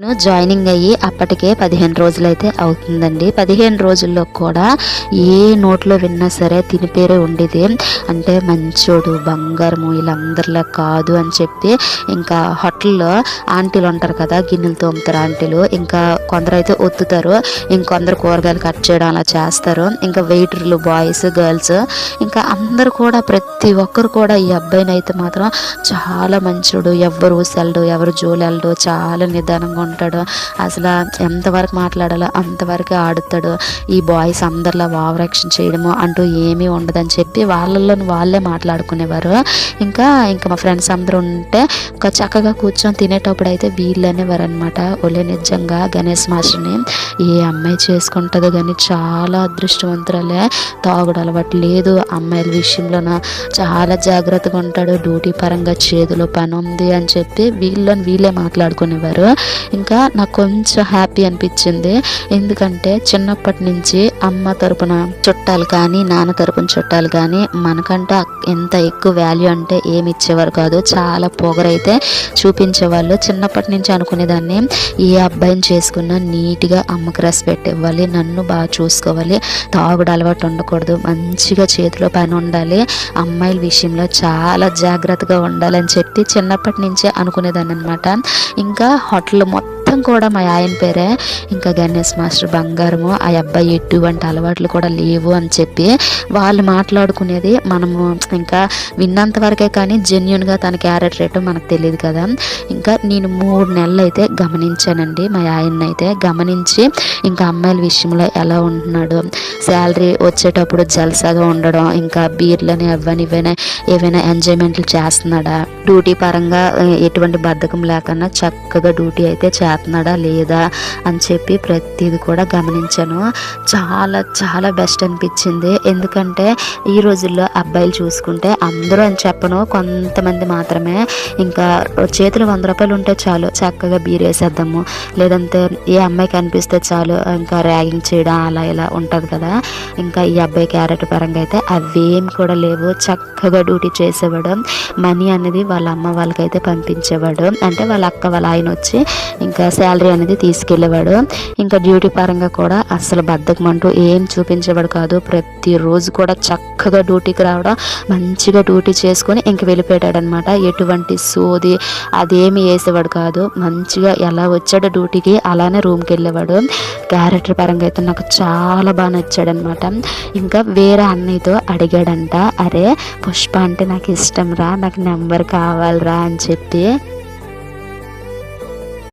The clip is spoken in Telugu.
నేను జాయినింగ్ అయ్యి అప్పటికే పదిహేను రోజులైతే అవుతుందండి. పదిహేను రోజుల్లో కూడా ఏ నోట్లో విన్నా సరే తిని పేరే ఉండేది. అంటే మంచోడు బంగారము వీళ్ళందరిలా కాదు అని చెప్పి ఇంకా హోటల్లో ఆంటీలు ఉంటారు కదా గిన్నెలు తోముతారు ఆంటీలు. ఇంకా కొందరు అయితే ఒత్తుతారు ఇంకొందరు కూరగాయలు కట్ చేయడం అలా చేస్తారు. ఇంకా వెయిటర్లు బాయ్స్ గర్ల్స్ ఇంకా అందరు కూడా ప్రతి ఒక్కరు కూడా ఈ అబ్బాయిని అయితే మాత్రం చాలా మంచోడు. ఎవరు ఊసెళ్ళడు ఎవరు జోలెళ్ళడు చాలా నిదానంగా ఉంటాడు. అసలు ఎంతవరకు మాట్లాడాలో అంతవరకు ఆడుతాడు. ఈ బాయ్స్ అందరిలా ఓవరాక్షన్ చేయడము అంటూ ఏమీ ఉండదని చెప్పి వాళ్ళల్లో వాళ్ళే మాట్లాడుకునేవారు. ఇంకా ఇంకా మా ఫ్రెండ్స్ అందరూ ఉంటే ఇంకా చక్కగా కూర్చొని తినేటప్పుడు అయితే వీళ్ళనేవారు అనమాట ఒలే నిజంగా గణేష్ మాస్టర్ని ఏ అమ్మాయి చేసుకుంటుందో కానీ చాలా అదృష్టవంతురాలే. తాగుడు అలవాటు లేదు. అమ్మాయిల విషయంలోన చాలా జాగ్రత్తగా ఉంటాడు. డ్యూటీ పరంగా చేతిలో పని ఉంది అని చెప్పి వీళ్ళని వీళ్ళే మాట్లాడుకునేవారు. ఇంకా నాకు కొంచెం హ్యాపీ అనిపించింది. ఎందుకంటే చిన్నప్పటి నుంచి అమ్మ తరపున చుట్టాలు కానీ నాన్న తరపున చుట్టాలు కానీ మనకంటే ఎంత ఎక్కువ వాల్యూ అంటే ఏమి ఇచ్చేవారు కాదు. చాలా పొగరైతే చూపించేవాళ్ళు. చిన్నప్పటి నుంచి అనుకునేదాన్ని ఏ అబ్బాయిని చేసుకున్నా నీట్గా అమ్మకి రెస్పెక్ట్ ఇవ్వాలి నన్ను బాగా చూసుకోవాలి. తాగుడు అలవాటు ఉండకూడదు. మంచిగా చేతిలో పని ఉండాలి. అమ్మాయిల విషయంలో చాలా జాగ్రత్తగా ఉండాలని చెప్పి చిన్నప్పటి నుంచే అనుకునేదాన్ని అనమాట ఇంకా హోటల్ మొత్తం మొత్తం కూడా మా ఆయన పేరే. ఇంకా గణేష్ మాస్టర్ బంగారము ఆ అబ్బాయి ఎటువంటి అలవాట్లు కూడా లేవు అని చెప్పి వాళ్ళు మాట్లాడుకునేది మనము ఇంకా విన్నంత వరకే కానీ జెన్యున్గా తన క్యారెక్టర్ ఏంటో మనకు తెలియదు కదా. ఇంకా నేను మూడు నెలలు అయితే గమనించానండి. మా ఆయన్ని అయితే గమనించి ఇంకా అమ్మాయిల విషయంలో ఎలా ఉంటున్నాడు శాలరీ వచ్చేటప్పుడు జల్సాగా ఉండడం ఇంకా బీర్లని అవ్వని ఇవైనా ఏవైనా ఎంజాయ్మెంట్లు చేస్తున్నాడా డ్యూటీ పరంగా ఎటువంటి బద్ధకం లేకుండా చక్కగా డ్యూటీ అయితే చేస్తున్నాడా. లేదా అని చెప్పి ప్రతిది కూడా గమనించాను. చాలా చాలా బెస్ట్ అనిపించింది. ఎందుకంటే ఈ రోజుల్లో అబ్బాయిలు చూసుకుంటే అందరూ అని చెప్పను కొంతమంది మాత్రమే. ఇంకా చేతులు వంద రూపాయలు ఉంటే చాలు చక్కగా బీరేసేద్దాము లేదంటే ఏ అమ్మాయి కనిపిస్తే చాలు ఇంకా ర్యాగింగ్ చేయడం అలా ఇలా ఉంటుంది కదా. ఇంకా ఈ అబ్బాయి క్యారెట్ పరంగా అయితే అవేం కూడా లేవు. చక్కగా డ్యూటీ చేసేవాడు. మనీ అనేది వాళ్ళ అమ్మ వాళ్ళకైతే పంపించేవాడు. అంటే వాళ్ళ అక్క వాళ్ళ ఆయన వచ్చి ఇంకా శాలరీ అనేది తీసుకెళ్ళేవాడు. ఇంకా డ్యూటీ పరంగా కూడా అసలు బద్ధకం అంటూ ఏం చూపించేవాడు కాదు. ప్రతిరోజు కూడా చక్కగా డ్యూటీకి రావడం మంచిగా డ్యూటీ చేసుకొని ఇంక వెళ్ళిపోయాడనమాట ఎటువంటి సోది అదేమి వేసేవాడు కాదు. మంచిగా ఎలా వచ్చాడో డ్యూటీకి అలానే రూమ్కి వెళ్ళేవాడు క్యారెక్టర్ పరంగా అయితే నాకు చాలా బాగా నచ్చాడనమాట. ఇంకా వేరే అన్నయ్యతో అడిగాడంట అరే పుష్ప అంటే నాకు ఇష్టం రా నాకు నెంబర్ కావాలిరా అని చెప్పి